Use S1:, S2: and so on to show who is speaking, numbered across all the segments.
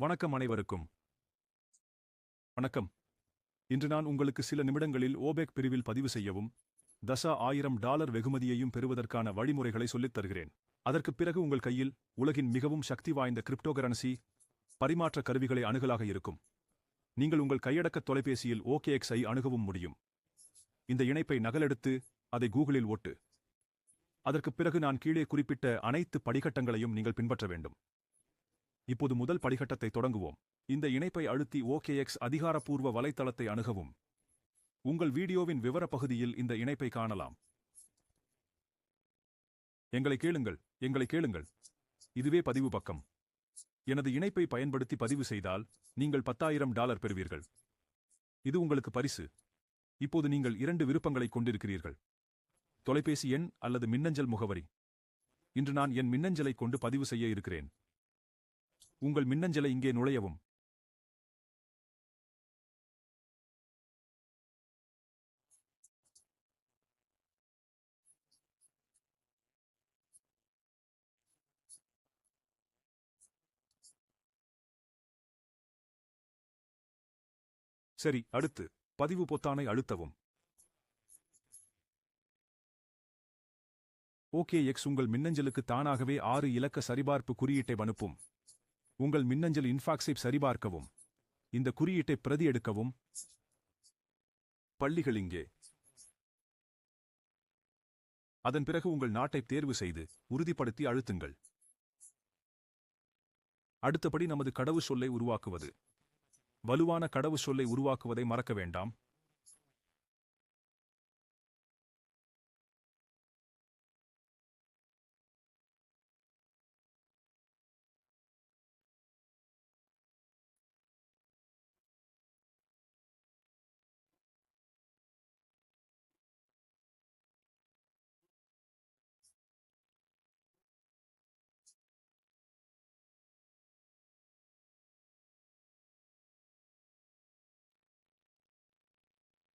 S1: வணக்கம் அனைவருக்கும். வணக்கம். இன்று நான் உங்களுக்கு சில நிமிடங்களில் ஓபேக் பிரிவில் பதிவு செய்யவும் தசா ஆயிரம் டாலர் வெகுமதியையும் பெறுவதற்கான வழிமுறைகளை சொல்லித் தருகிறேன். அதற்குப் பிறகு உங்கள் கையில் உலகின் மிகவும் சக்தி வாய்ந்த கிரிப்டோகரன்சி பரிமாற்ற கருவிகளை அணுகலாக இருக்கும். நீங்கள் உங்கள் கையடக்க தொலைபேசியில் OKX ஐ அணுகவும் முடியும். இந்த இணைப்பை நகலெடுத்து அதை கூகுளில் ஓட்டு அதற்குப் பிறகு நான் கீழே குறிப்பிட்ட அனைத்து படிக்கட்டங்களையும் நீங்கள் பின்பற்ற வேண்டும். இப்போது முதல் படிகட்டத்தை தொடங்குவோம். இந்த இணைப்பை அழுத்தி ஓகேஎக்ஸ் அதிகாரப்பூர்வ வலைத்தளத்தை அணுகவும். உங்கள் வீடியோவின் விவர பகுதியில் இந்த இணைப்பை காணலாம். எங்களை கேளுங்கள் எங்களை கேளுங்கள். இதுவே பதிவு பக்கம். எனது இணைப்பை பயன்படுத்தி பதிவு செய்தால் நீங்கள் பத்தாயிரம் டாலர் பெறுவீர்கள். இது உங்களுக்கு பரிசு. இப்போது நீங்கள் இரண்டு விருப்பங்களைக் கொண்டிருக்கிறீர்கள். தொலைபேசி எண் அல்லது மின்னஞ்சல் முகவரி. இன்று நான் என் மின்னஞ்சலைக் கொண்டு பதிவு செய்ய இருக்கிறேன். உங்கள் மின்னஞ்சலை இங்கே நுழையவும். சரி அடுத்து. பதிவு பொத்தானை அழுத்தவும். ஓகே எக்ஸ் உங்கள் மின்னஞ்சலுக்கு தானாகவே ஆறு இலக்க சரிபார்ப்பு குறியீட்டை அனுப்பும். உங்கள் மின்னஞ்சல் இன்ஃபாக்ஸை சரிபார்க்கவும். இந்த குறியீட்டை பிரதி எடுக்கவும். பள்ளிகள் இங்கே. அதன் பிறகு உங்கள் நாட்டை தேர்வு செய்து உறுதிப்படுத்தி அழுத்துங்கள். அடுத்தபடி நமது கடவு சொல்லை உருவாக்குவது. வலுவான கடவு சொல்லை உருவாக்குவதை மறக்க வேண்டாம்.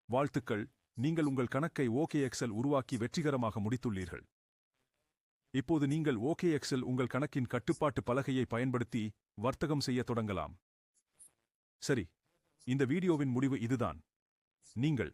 S1: வாழ்த்துக்கள். நீங்கள் உங்கள் கணக்கை ஓகே எக்ஸல் உருவாக்கி வெற்றிகரமாக முடித்துள்ளீர்கள். இப்போது நீங்கள் ஓகே எக்ஸல் உங்கள் கணக்கின் கட்டுப்பாட்டு பலகையை பயன்படுத்தி வர்த்தகம் செய்யத் தொடங்கலாம். சரி இந்த வீடியோவின் முடிவு இதுதான். நீங்கள்